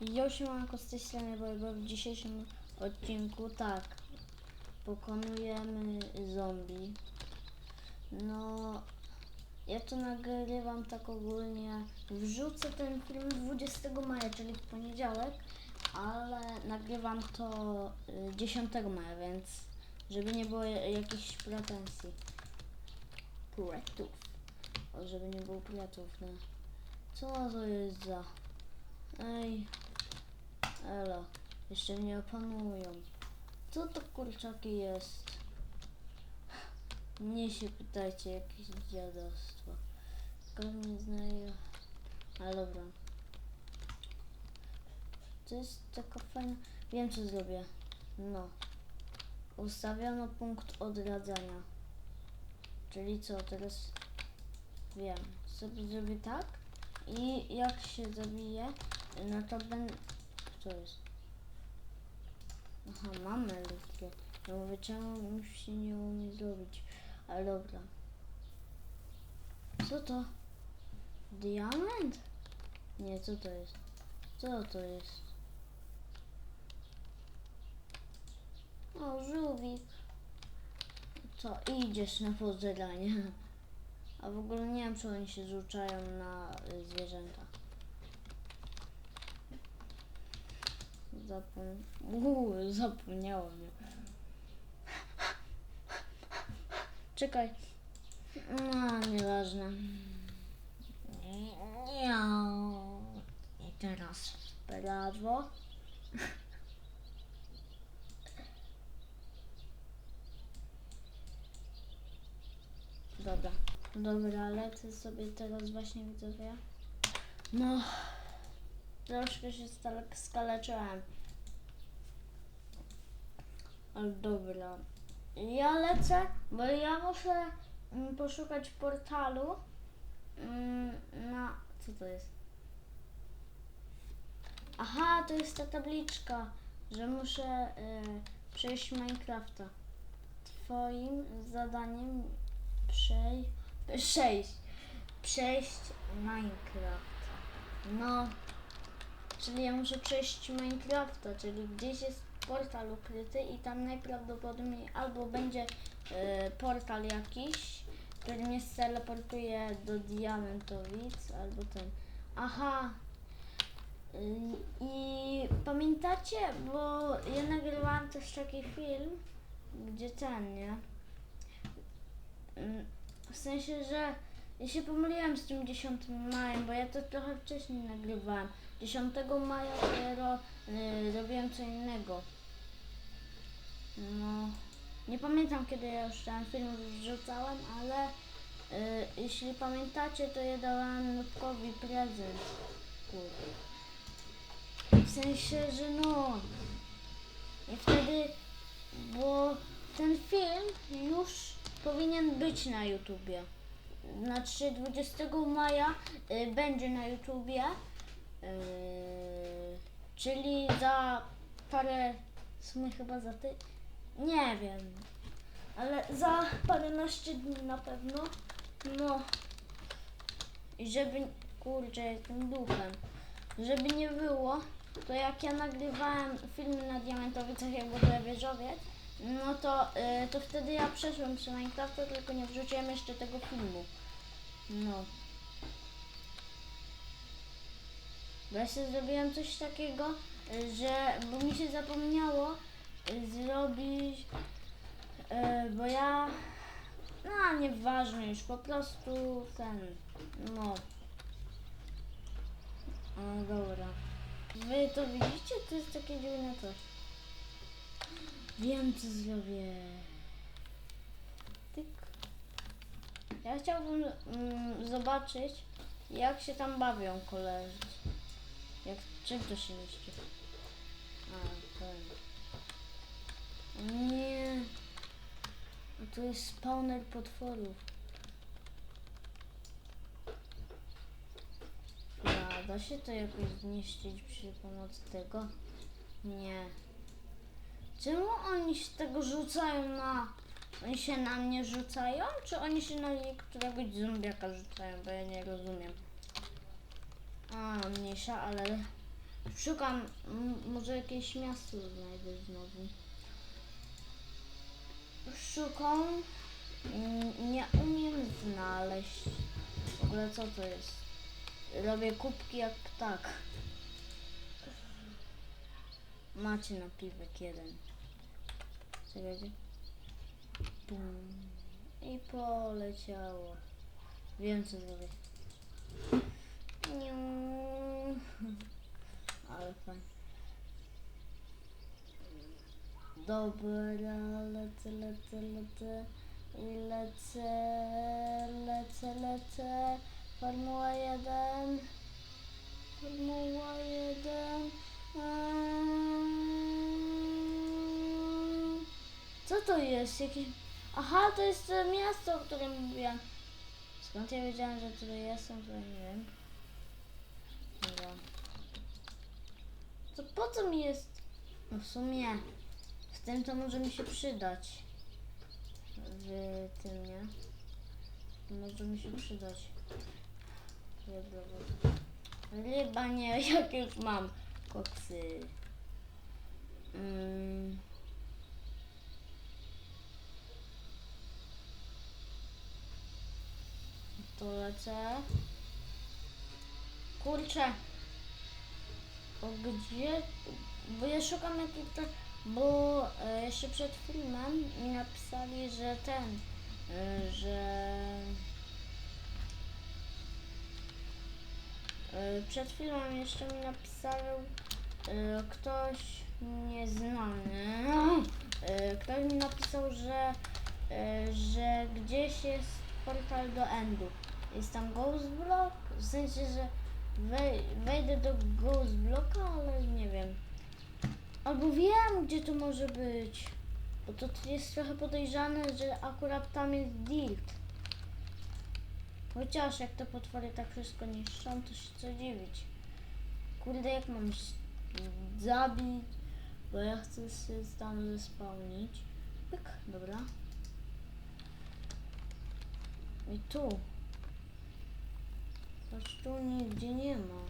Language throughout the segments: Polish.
Josiemanko z tej strony, bo w dzisiejszym odcinku tak, pokonujemy zombie. No, ja to nagrywam tak ogólnie, wrzucę ten film 20 maja, czyli w poniedziałek, ale nagrywam to y, 10 maja, więc żeby nie było ja- jakichś pretensji. Pretów. O, żeby nie było pretów, no. Co to jest za... Ej, Elo, jeszcze mnie opanują. Co to kurczaki jest? Nie się pytajcie, jakieś dziadostwo. Tylko nie znają. Ale dobra. To jest taka fajna... Wiem co zrobię. No. Ustawiono punkt odradzania. Czyli co, teraz wiem. Sobie zrobię tak i jak się zabije, no to będę... Co jest? Aha, mamy ludzkie. Ja mówię, czemu się nie umie zrobić? Ale dobra. Co to? Diament? Nie, co to jest? Co to jest? O, żółwik. Co, idziesz na pozeranie. A w ogóle nie wiem, czy oni się rzucają na y, zwierzęta. Zapom... Uuu, zapomniałem. Czekaj. No, nieważne. Nie. I teraz prawo. Dobra. Dobra, lecę sobie teraz właśnie widzowie. No. Troszkę się skaleczyłem. Ale dobra. Ja lecę, bo ja muszę mm, poszukać portalu mm, na... Co to jest? Aha, to jest ta tabliczka, że muszę y, przejść Minecrafta. Twoim zadaniem przej... przejść. Przejść Minecraft. No, czyli ja muszę przejść Minecrafta, czyli gdzieś jest portal ukryty i tam najprawdopodobniej albo będzie e, portal jakiś, który mnie teleportuje do Diamentowic, albo ten. Aha. Y, I pamiętacie, bo ja nagrywałam też taki film, gdzie ten, nie? Mm, W sensie, że ja się pomyliłem z tym 10 majem, bo ja to trochę wcześniej nagrywałem. 10 maja dopiero y, robiłem co innego. No, nie pamiętam kiedy ja już ten film wrzucałem, ale y, jeśli pamiętacie, to ja dałam Nutkowi prezent. Kurde. W sensie, że no. I wtedy, bo ten film już powinien być na YouTubie. Znaczy 20 maja y, będzie na YouTubie. Yy, czyli za parę, w sumie chyba za ty, nie wiem, ale za paręnaście dni na pewno. No i żeby, kurczę, jestem duchem, żeby nie było, to jak ja nagrywałem filmy na Diamentowicach, jak budowę wieżowiec, no to, y, to wtedy ja przeszłem przy Minecrafta, tylko nie wrzuciłem jeszcze tego filmu. No. Bo ja sobie zrobiłem coś takiego, y, że, bo mi się zapomniało y, zrobić, bo ja, no nieważne już, po prostu ten, no. O, dobra. Wy to widzicie? To jest takie dziwne coś. Wiem co zrobię. Tyk. Ja chciałbym mm, zobaczyć, jak się tam bawią koledzy. Jak, czym to się mieści? A, ten. Nie. A tu jest spawner potworów. Da, da się to jakoś zniszczyć przy pomocy tego? Nie. Czemu oni się tego rzucają na... Oni się na mnie rzucają, czy oni się na któregoś zombiaka rzucają, bo ja nie rozumiem. A, mniejsza, ale Szukam, może jakieś miasto znajdę znowu. Szukam, nie umiem znaleźć. W ogóle co to jest? Robię kubki jak ptak. Macie napiwek jeden. Czekajcie. Bum. I poleciało. Wiem co zrobię. Ale fajnie. Dobra, lecę, lecę, lecę. I lecę, lecę, lecę. Formuła 1. Formuła 1. Co to jest? Jakieś... Aha, to jest to miasto, o którym mówiłam. Skąd ja wiedziałam, że tutaj jestem, to nie wiem. Dobra. To po co mi jest? No w sumie w tym to może mi się przydać. W tym, nie? Może mi się przydać. Ryba nie, jak już mam koksy. Mm. To lecę. Kurczę. O gdzie? Bo ja szukam jakiejś... ta- Bo e, jeszcze przed filmem mi napisali, że ten... E, że... przed filmem jeszcze mi napisał e, ktoś nieznany. E, ktoś mi napisał, że, e, że gdzieś jest portal do Endu. Jest tam Ghost Block, w sensie, że wej, wejdę do Ghost Blocka, ale nie wiem. Albo wiem, gdzie to może być. Bo to jest trochę podejrzane, że akurat tam jest Dilt. Chociaż jak te potwory tak wszystko niszczą, to się co dziwić. Kurde, jak mam zabić? Bo ja chcę się tam zespałnić. Pyk, dobra. I tu. Choć tu nigdzie nie ma.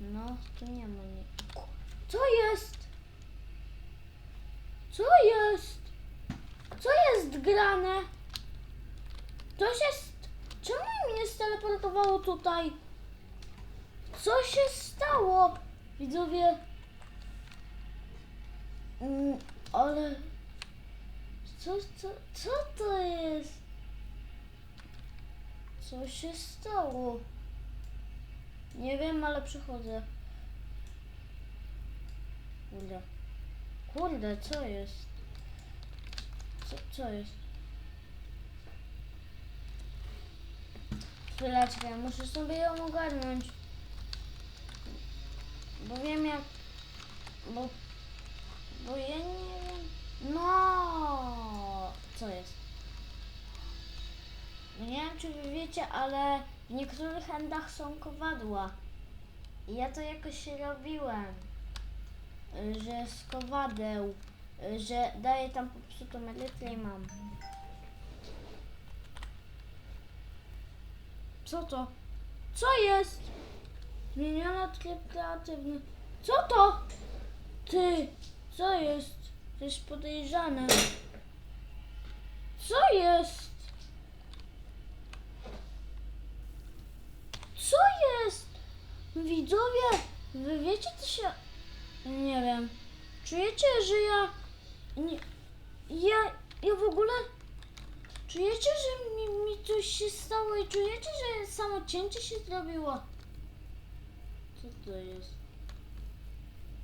No, tu nie ma nie. Co jest? Co jest? Co jest grane? Coś jest... Czemu mnie steleportowało tutaj? Co się stało? Widzowie... Mm, ale... Co, co, co to jest? Co się stało? Nie wiem, ale przychodzę. Kurde. Kurde, co jest? Co, co jest? Chwileczkę, muszę sobie ją ogarnąć. Bo wiem jak... Bo... Bo ja nie wiem... No, Co jest? Nie wiem, czy wy wiecie, ale w niektórych endach są kowadła. I ja to jakoś robiłem. y, Że z kowadeł, że daję tam popsutą elytrę i mam. Co to? Co jest? Zmieniona tryb kreatywny. Co to? Ty, co jest? To jest podejrzane. Co jest? Co jest? Widzowie, wy wiecie co się... Nie wiem. Czujecie, że ja... Nie... Ja... Ja w ogóle... Czujecie, że mi, mi coś się stało i czujecie, że samo cięcie się zrobiło? Co to jest?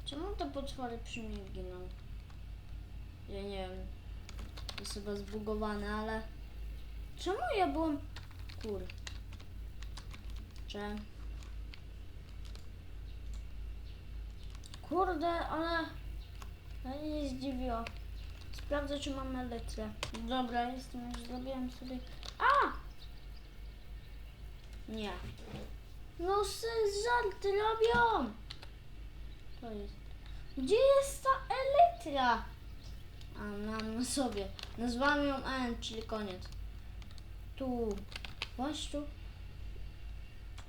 Czemu te potwory przy mnie giną? Ja nie wiem. Jest chyba zbugowane, ale... Czemu ja byłem... Kur... Cze... Kurde, ale... Ja nie zdziwiło. Sprawdzę, czy mam elytrę. Dobra, jestem już zrobiłem sobie... A! Nie. No żarty robią! To jest... Gdzie jest ta elytra? A, mam na sobie. Nazwałam ją N, czyli koniec. Tu. Właśnie tu.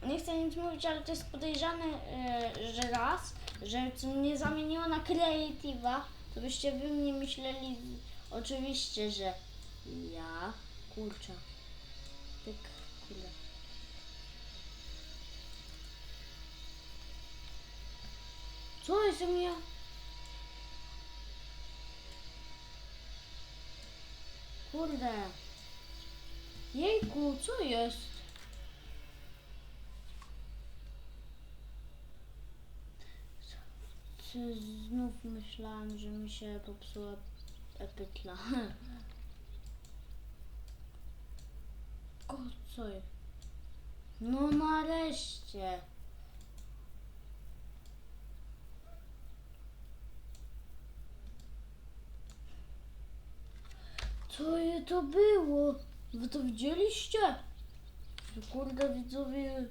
nie chcę nic mówić, ale to jest podejrzane, e, że raz, że mnie zamieniło na Creative'a, to byście wy mnie myśleli oczywiście, że ja, kurczę, kurde. Co jest u mnie? Kurde. Jejku, co jest? Czy znów myślałam, że mi się popsuła co jest? No nareszcie. Co je to było? Wy to widzieliście? Kurde widzowie.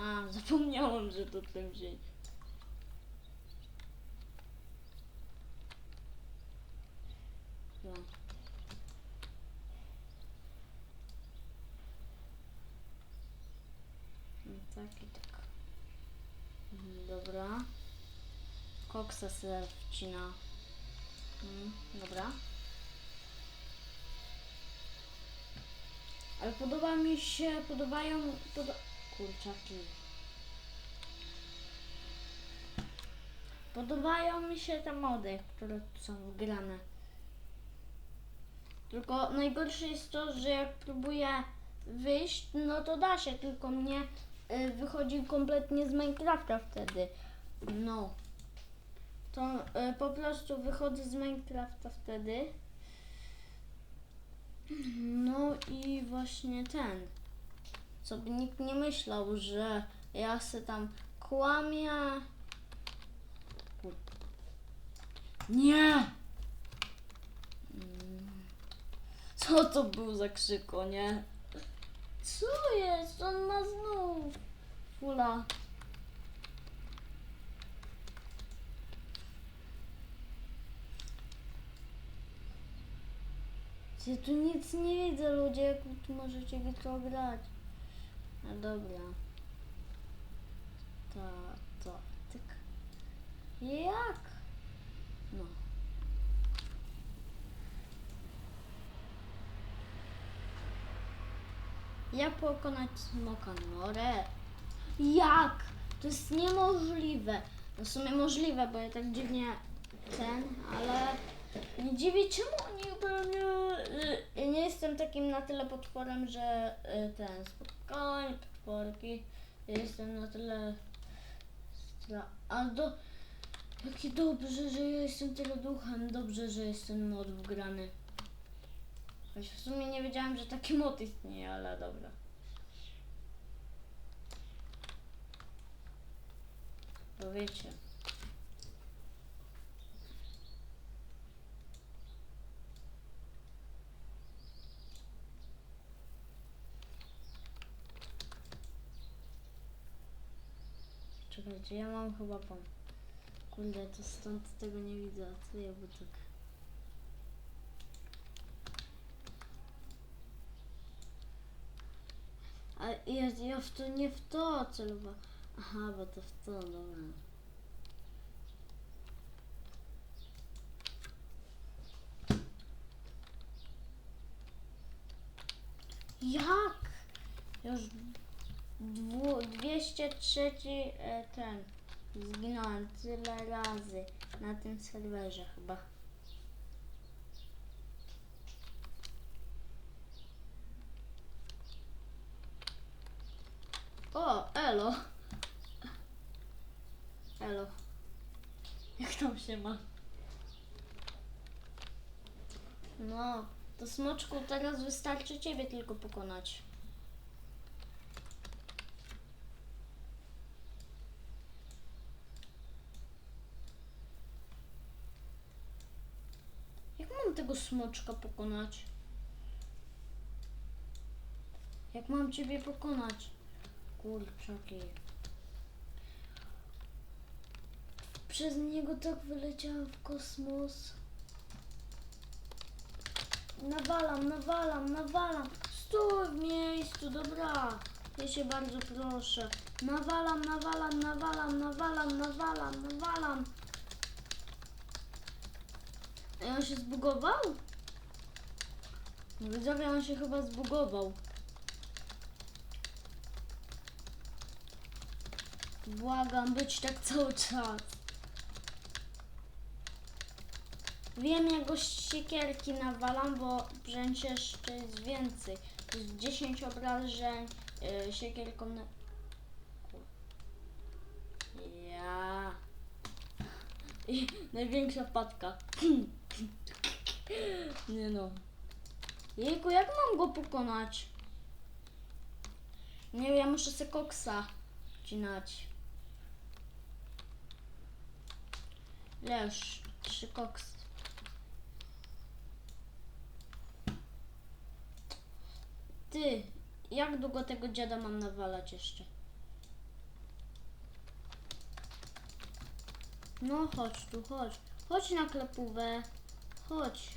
A, zapomniałam, że to ten dzień. No. No tak i tak. Mhm, Dobra. Koksa se wcina. Mm, dobra. Ale podoba mi się, podobają, poda... kurczaki. Podobają mi się te mody, które są grane. Tylko najgorsze jest to, że jak próbuję wyjść, no to da się, tylko mnie y, wychodzi kompletnie z Minecrafta wtedy. No. To y, po prostu wychodzę z Minecrafta wtedy. No i właśnie ten. Co by nikt nie myślał, że ja se tam kłamię. Nie! Mm. Co to był za krzyko, nie? Co jest? On ma znów fula. Ja tu nic nie widzę, ludzie, jak tu możecie to grać. No dobra. To, to, tyk. Jak? No. Jak pokonać smoka Norę? Jak? To jest niemożliwe. No w sumie możliwe, bo ja tak dziwnie ten, ale nie dziwię, czemu pewnie... y, nie jestem takim na tyle potworem, że y, ten, spokojnie, potworki. Jestem na tyle... A do... Jakie dobrze, że ja jestem tego duchem. Dobrze, że jest ten mod wgrany. Choć w sumie nie wiedziałem, że taki mod istnieje, ale dobra. Bo wiecie. Czekajcie, ja mam chyba pom. Kurde, to stąd tego nie widzę. A co ja by tak... A ja, ja w to nie w to celowa. Aha, bo to w to, dobra. Jak? Już dwu, 203 e, ten. Zginąłem tyle razy na tym serwerze chyba. O, elo. Elo. Jak tam się ma? No, to smoczku teraz wystarczy ciebie tylko pokonać. Jak mam tego smoczka pokonać? Jak mam ciebie pokonać? Kurczaki. Przez niego tak wyleciałem w kosmos. Nawalam, nawalam, nawalam. Stój w miejscu, dobra. Ja się bardzo proszę. Nawalam, nawalam, nawalam, nawalam, nawalam, nawalam. Ej, on się zbugował? Widzowie, on się chyba zbugował. Błagam, być tak cały czas. Wiem, jak go siekierki nawalam, bo przecież to jest więcej. To jest 10 obrażeń yy, siekierką na... Ja. I największa wpadka. Nie no. Jejku, jak mam go pokonać? Nie wiem, ja muszę se koksa wcinać. Wiesz, trzy koks. Ty, jak długo tego dziada mam nawalać jeszcze? No chodź tu, chodź. Chodź na klepówę. Chodź.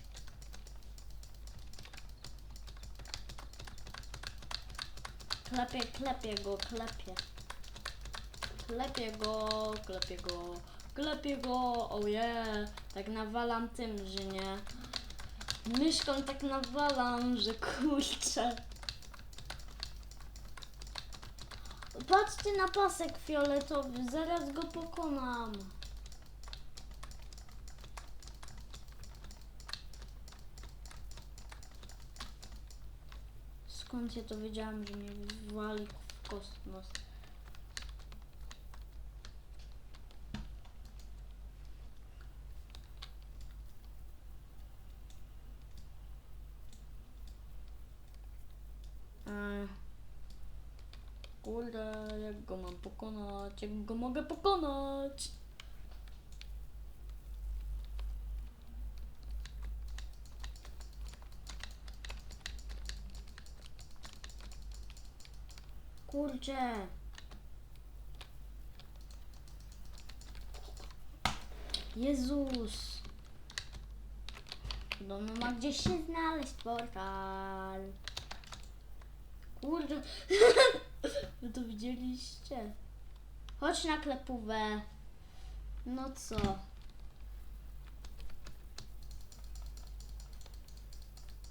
Klepie, klepie go, klepie. Klepie go, klepie go, klepie go, oh yeah. Tak nawalam tym, że nie. Myszką tak nawalam, że kurczę. Patrzcie na pasek fioletowy, zaraz go pokonam. Skąd ja to wiedziałam, że mnie wywali w kosmos? Kurde, jak go mam pokonać? Jak go mogę pokonać? Kurczę. Jezus. Podobno ma gdzieś się znaleźć portal. Kurde. Wy to widzieliście? Chodź na klepówę. No co?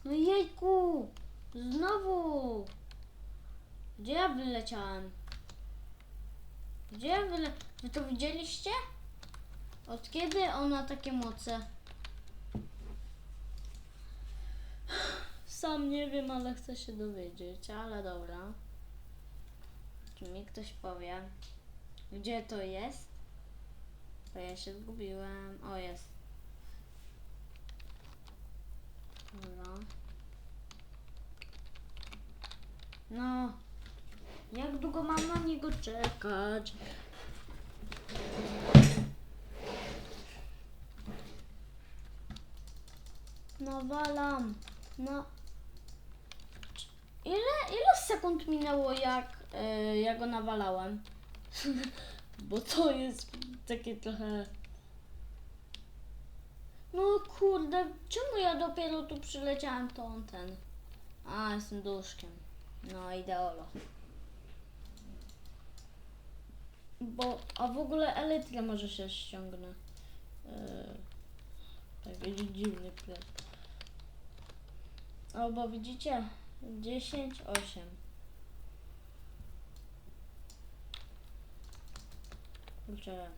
No jejku! Znowu! Gdzie ja wyleciałem? Gdzie ja wyle... Wy to widzieliście? Od kiedy on ma takie moce? Sam nie wiem, ale chcę się dowiedzieć, ale dobra. Czy mi ktoś powie, gdzie to jest? Bo ja się zgubiłem. O, jest. Dobra. No. Jak długo mam na niego czekać? Nawalam. No. Ile, ile sekund minęło, jak e, ja go nawalałem? Bo to jest takie trochę. No kurde, czemu ja dopiero tu przyleciałem, to on ten. A, jestem duszkiem. No, ideolo. Bo, a w ogóle elytrę może się ściągnę. Yy, taki dziwny klep. O, bo widzicie? 10, 8. Kurczę.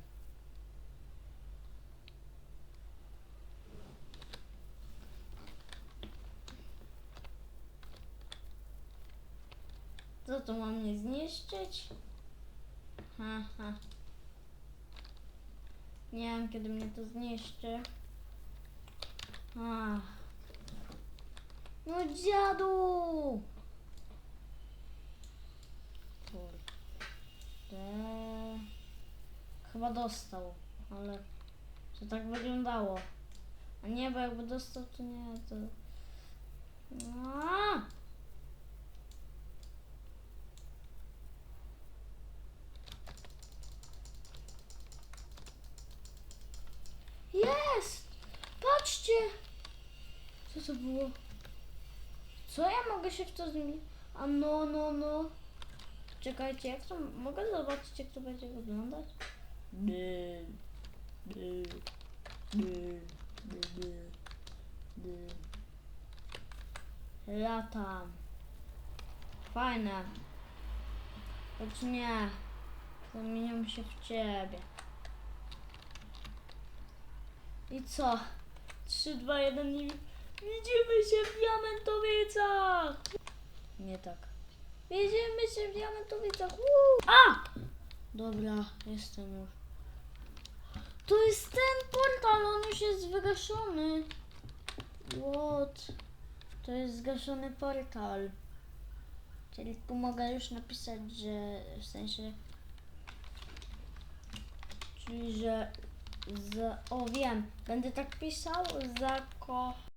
Co to mam mnie zniszczyć? Ha, ha. Nie wiem, kiedy mnie to zniszczy. Ach. No dziadu! Kurde. Chyba dostał, ale to tak wyglądało. A nie, bo jakby dostał, to nie, to... A! Jest! Patrzcie! Co to było? Co ja mogę się w to zmienić? A no, no, no. Czekajcie, jak to mogę zobaczyć, jak to będzie wyglądać? Dy, dy, dy, dy, dy, dy. Latam. Fajne. Choć nie. Zamieniam się w ciebie. I co? 3, 2, 1 i widzimy się w diamentowicach! Nie tak. Widzimy się w diamentowicach. A! Dobra, jestem już. To jest ten portal, on już jest wygaszony. What? To jest zgaszony portal. Czyli tu mogę już napisać, że w sensie. Czyli, że. Z, o wiem, będę tak pisał. Zako.